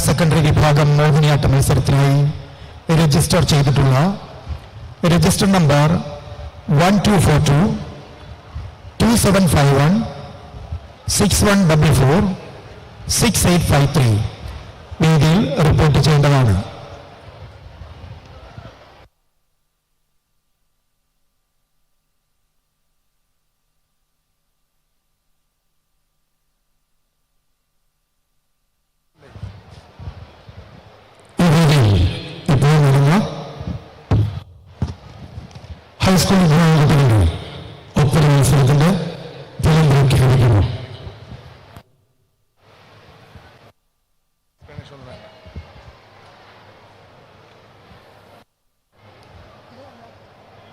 Secondary വിഭാഗം മോഹിനിയാട്ട മത്സരത്തിനായി register ചെയ്തിട്ടുള്ള register number one two four two two seven five one six one double four six eight five three. വേദിയിൽ report ചെയ്യേണ്ടതാണ്. High school വിഭാഗങ്ങളുടെ ഒപ്പന മത്സരത്തിന്റെ ഫലം പ്രഖ്യാപിക്കുന്നു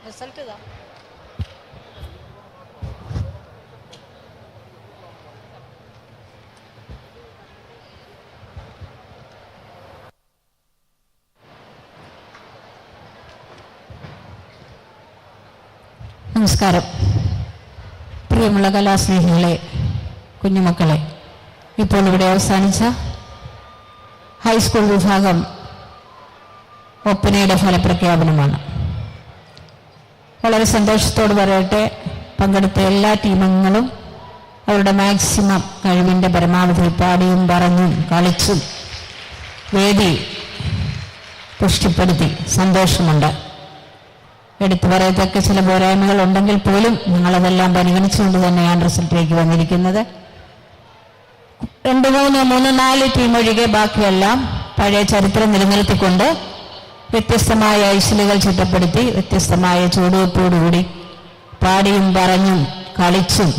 റിസൾട്ട് ഇതാ. നമസ്കാരം. പ്രിയമുള്ള കലാസ്നേഹികളെ കുഞ്ഞുമക്കളെ ഇപ്പോൾ ഇവിടെ അവസാനിച്ച ഹൈസ്കൂൾ വിഭാഗം ഒപ്പനയുടെ ഫലപ്രഖ്യാപനമാണ്. വളരെ സന്തോഷത്തോട് പറയട്ടെ പങ്കെടുത്ത എല്ലാ ടീമംഗങ്ങളും അവരുടെ മാക്സിമം കഴിവിന്റെ പരമാവധി പാടിയും പറഞ്ഞും കളിച്ചും വേദി പുഷ്ടിപ്പെടുത്തി സന്തോഷമുണ്ട്. എടുത്തു പറയത്തക്ക ചില പോരായ്മകൾ ഉണ്ടെങ്കിൽ പോലും നിങ്ങളതെല്ലാം പരിഗണിച്ചുകൊണ്ട് തന്നെയാണ് റിസൾട്ടിലേക്ക് വന്നിരിക്കുന്നത്. രണ്ട് മൂന്ന് മൂന്ന് നാല് ടീം ഒഴികെ ബാക്കിയെല്ലാം പഴയ ചരിത്രം നിലനിർത്തിക്കൊണ്ട് വ്യത്യസ്തമായ ഐശലുകൾ ചിട്ടപ്പെടുത്തി വ്യത്യസ്തമായ ചുവടുവെപ്പോടുകൂടി പാടിയും പറഞ്ഞും കളിച്ചും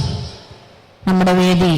നമ്മുടെ വേദി